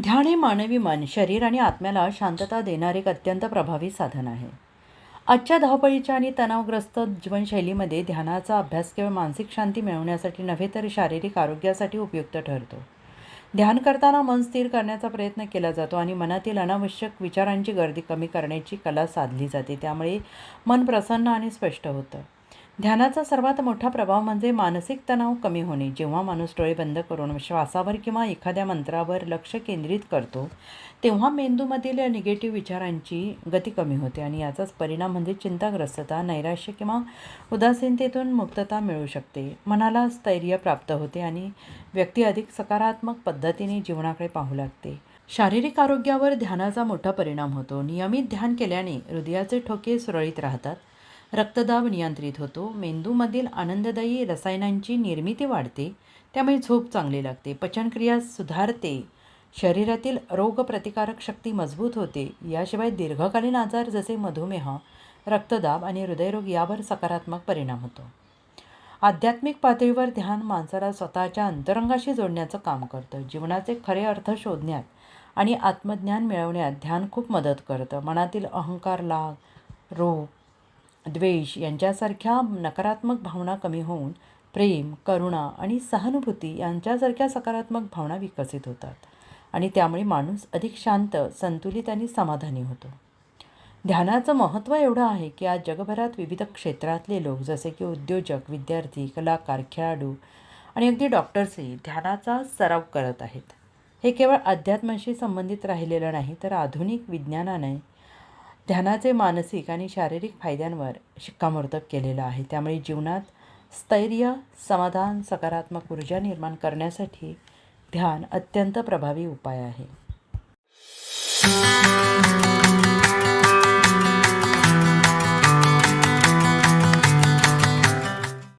ध्यान हे मानवी मन शरीर आणि आत्म्याला शांतता देणारे एक अत्यंत प्रभावी साधन आहे. आजच्या धावपळीच्या आणि तणावग्रस्त जीवनशैलीमध्ये ध्यानाचा अभ्यास केवळ मानसिक शांती मिळवण्यासाठी नव्हे तर शारीरिक आरोग्यासाठी उपयुक्त ठरतो. ध्यान करताना मन स्थिर करण्याचा प्रयत्न केला जातो आणि मनातील अनावश्यक विचारांची गर्दी कमी करण्याची कला साधली जाते. त्यामुळे मन प्रसन्न आणि स्पष्ट होतं. ध्यानाचा सर्वात मोठा प्रभाव म्हणजे मानसिक तणाव कमी होणे. जेव्हा माणूस डोळे बंद करून श्वासावर किंवा एखाद्या मंत्रावर लक्ष केंद्रित करतो तेव्हा मेंदूमधील निगेटिव्ह विचारांची गती कमी होते आणि याचाच परिणाम म्हणजे चिंताग्रस्तता नैराश्य किंवा उदासीनतेतून मुक्तता मिळू शकते. मनाला स्थैर्य प्राप्त होते आणि व्यक्ती अधिक सकारात्मक पद्धतीने जीवनाकडे पाहू लागते. शारीरिक आरोग्यावर ध्यानाचा मोठा परिणाम होतो. नियमित ध्यान केल्याने हृदयाचे ठोके सुरळीत राहतात. रक्तदाब नियंत्रित होतो. मेंदूमधील आनंददायी रसायनांची निर्मिती वाढते. त्यामुळे झोप चांगली लागते. पचनक्रिया सुधारते. शरीरातील रोगप्रतिकारक शक्ती मजबूत होते. याशिवाय दीर्घकालीन आजार जसे मधुमेह रक्तदाब आणि हृदयरोग यावर सकारात्मक परिणाम होतो. आध्यात्मिक पातळीवर ध्यान माणसाला स्वतःच्या अंतरंगाशी जोडण्याचं काम करतं. जीवनाचे खरे अर्थ शोधण्यात आणि आत्मज्ञान मिळवण्यात ध्यान खूप मदत करतं. मनातील अहंकार लाग रोग द्वेष यांच्यासारख्या नकारात्मक भावना कमी होऊन प्रेम करुणा आणि सहानुभूती यांच्यासारख्या सकारात्मक भावना विकसित होतात आणि त्यामुळे माणूस अधिक शांत संतुलित आणि समाधानी होतो. ध्यानाचं महत्त्व एवढं आहे की आज जगभरात विविध क्षेत्रातले लोक जसे की उद्योजक विद्यार्थी कलाकार खेळाडू आणि अगदी डॉक्टर्सही ध्यानाचा सराव करत आहेत. हे केवळ अध्यात्माशी संबंधित राहिलेलं नाही तर आधुनिक विज्ञानाने ध्यानाचे मानसिक आणि शारीरिक फायद्यांवर शिक्कामोर्तब केलेलं आहे. त्यामुळे जीवनात स्थैर्य समाधान सकारात्मक ऊर्जा निर्माण करण्यासाठी ध्यान अत्यंत प्रभावी उपाय आहे.